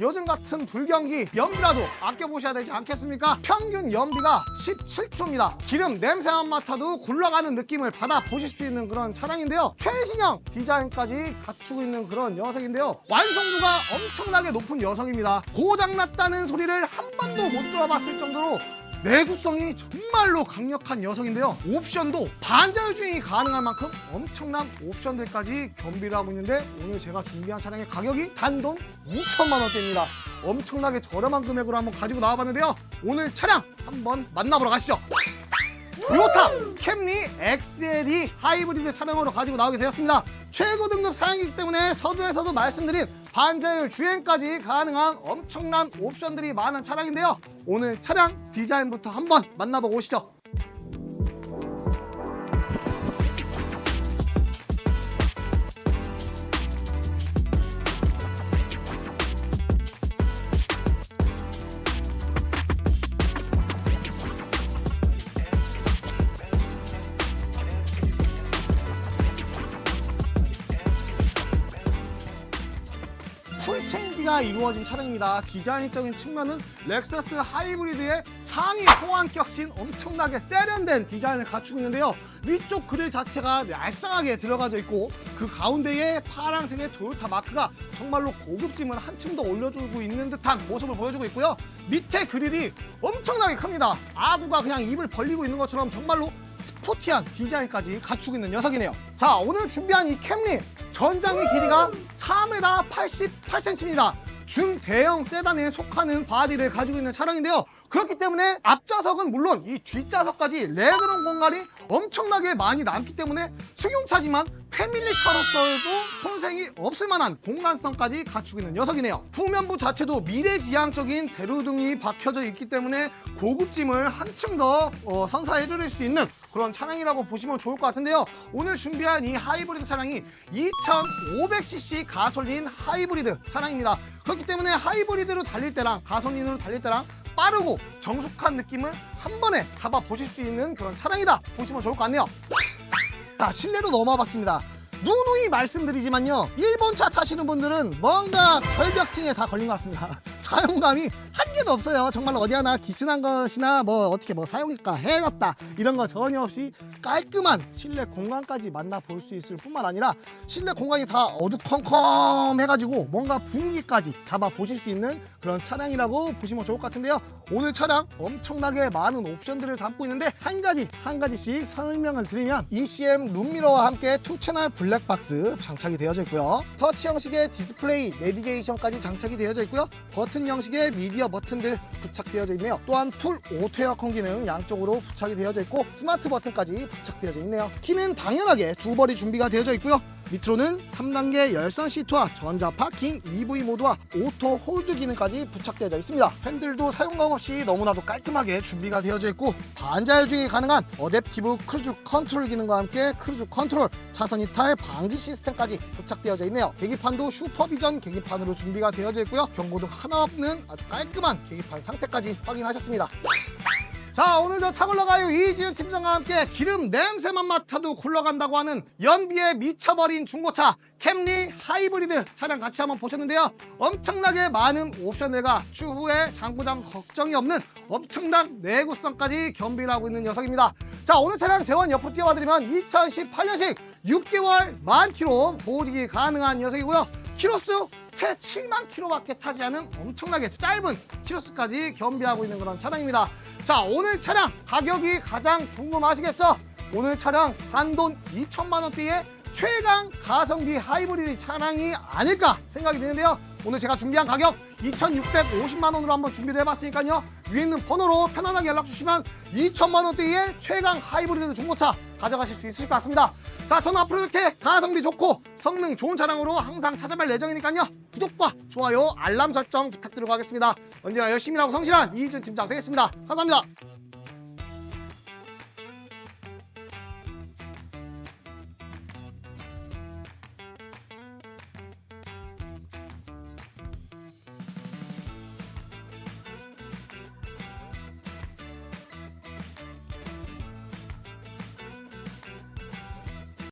요즘 같은 불경기 연비라도 아껴보셔야 되지 않겠습니까? 평균 연비가 17km입니다. 기름 냄새만 맡아도 굴러가는 느낌을 받아 보실 수 있는 그런 차량인데요. 최신형 디자인까지 갖추고 있는 그런 녀석인데요. 완성도가 엄청나게 높은 녀석입니다. 고장났다는 소리를 한 번도 못 들어봤을 정도로 내구성이 정말로 강력한 녀석인데요. 옵션도 반자율 주행이 가능할 만큼 엄청난 옵션들까지 겸비를 하고 있는데 오늘 제가 준비한 차량의 가격이 단돈 2천만 원대입니다. 엄청나게 저렴한 금액으로 한번 가지고 나와봤는데요. 오늘 차량 한번 만나보러 가시죠. 토요타 캠리 XLE 하이브리드 차량으로 가지고 나오게 되었습니다. 최고 등급 사양이기 때문에 서두에서도 말씀드린 반자율 주행까지 가능한 엄청난 옵션들이 많은 차량인데요. 오늘 차량 디자인부터 한번 만나보고 오시죠. 풀체인지가 이루어진 차량입니다. 디자인적인 측면은 렉서스 하이브리드의 상위 호환격신 엄청나게 세련된 디자인을 갖추고 있는데요. 위쪽 그릴 자체가 얄쌍하게 들어가져 있고 그 가운데에 파란색의 토요타 마크가 정말로 고급짐을 한층 더 올려주고 있는 듯한 모습을 보여주고 있고요. 밑에 그릴이 엄청나게 큽니다. 아구가 그냥 입을 벌리고 있는 것처럼 정말로 스포티한 디자인까지 갖추고 있는 녀석이네요. 자, 오늘 준비한 이 캠리 전장의 길이가 4m 88cm입니다. 중대형 세단에 속하는 바디를 가지고 있는 차량인데요. 그렇기 때문에 앞좌석은 물론 이 뒷좌석까지 레그룸 공간이 엄청나게 많이 남기 때문에 승용차지만 패밀리카로서도 손색이 없을 만한 공간성까지 갖추고 있는 녀석이네요. 후면부 자체도 미래지향적인 대로등이 박혀져 있기 때문에 고급짐을 한층 더 어, 선사해 줄수 있는 그런 차량이라고 보시면 좋을 것 같은데요. 오늘 준비한 이 하이브리드 차량이 2500cc 가솔린 하이브리드 차량입니다. 그렇기 때문에 하이브리드로 달릴 때랑 가솔린으로 달릴 때랑 빠르고 정숙한 느낌을 한 번에 잡아 보실 수 있는 그런 차량이다 보시면 좋을 것 같네요. 자, 실내로 넘어와 봤습니다. 누누이 말씀드리지만요. 일본 차 타시는 분들은 뭔가 결벽증에 다 걸린 것 같습니다. 사용감이 한 개도 없어요. 정말 어디 하나 기스난 것이나 뭐 어떻게 뭐 사용일까 해놨다 이런 거 전혀 없이 깔끔한 실내 공간까지 만나볼 수 있을 뿐만 아니라 실내 공간이 다 어두컴컴 해가지고 뭔가 분위기까지 잡아 보실 수 있는 그런 차량이라고 보시면 좋을 것 같은데요. 오늘 차량 엄청나게 많은 옵션들을 담고 있는데 한 가지 한 가지씩 설명을 드리면 ECM 룸미러와 함께 투 채널 블랙박스 장착이 되어져 있고요. 터치 형식의 디스플레이 내비게이션까지 장착이 되어져 있고요. 버튼 형식의 미디어 버튼들 부착되어져 있네요. 또한 풀 오토 에어컨 기능 양쪽으로 부착이 되어져 있고 스마트 버튼까지 부착되어져 있네요. 키는 당연하게 두 벌이 준비가 되어져 있고요. 밑으로는 3단계 열선 시트와 전자 파킹 EV 모드와 오토 홀드 기능까지 부착되어져 있습니다. 핸들도 사용감 없이 너무나도 깔끔하게 준비가 되어져 있고 반자율 주행이 가능한 어댑티브 크루즈 컨트롤 기능과 함께 크루즈 컨트롤 차선 이탈 방지 시스템까지 부착되어져 있네요. 계기판도 슈퍼비전 계기판으로 준비가 되어져 있고요. 경고등 하나 없는 아주 깔끔한 계기판 상태까지 확인하셨습니다. 자 오늘도 차 굴러가요. 이지훈 팀장과 함께 기름 냄새만 맡아도 굴러간다고 하는 연비에 미쳐버린 중고차 캠리 하이브리드 차량 같이 한번 보셨는데요. 엄청나게 많은 옵션들과 추후에 장고장 걱정이 없는 엄청난 내구성까지 겸비를 하고 있는 녀석입니다. 자 오늘 차량 재원 옆으로 띄워드리면 2018년식 6개월 만 킬로 보호직이 가능한 녀석이고요 키로수 채 7만 킬로밖에 타지 않은 엄청나게 짧은 키로수까지 겸비하고 있는 그런 차량입니다. 자, 오늘 차량 가격이 가장 궁금하시겠죠? 오늘 차량 단돈 2천만 원대의 최강 가성비 하이브리드 차량이 아닐까 생각이 드는데요. 오늘 제가 준비한 가격 2,650만 원으로 한번 준비를 해봤으니까요. 위에 있는 번호로 편안하게 연락 주시면 2천만 원대의 최강 하이브리드 중고차 가져가실 수 있을 것 같습니다. 자, 저는 앞으로 이렇게 가성비 좋고 성능 좋은 차량으로 항상 찾아뵐 예정이니까요. 구독과 좋아요, 알람 설정 부탁드리고 하겠습니다. 언제나 열심히 하고 성실한 이희준 팀장 되겠습니다. 감사합니다.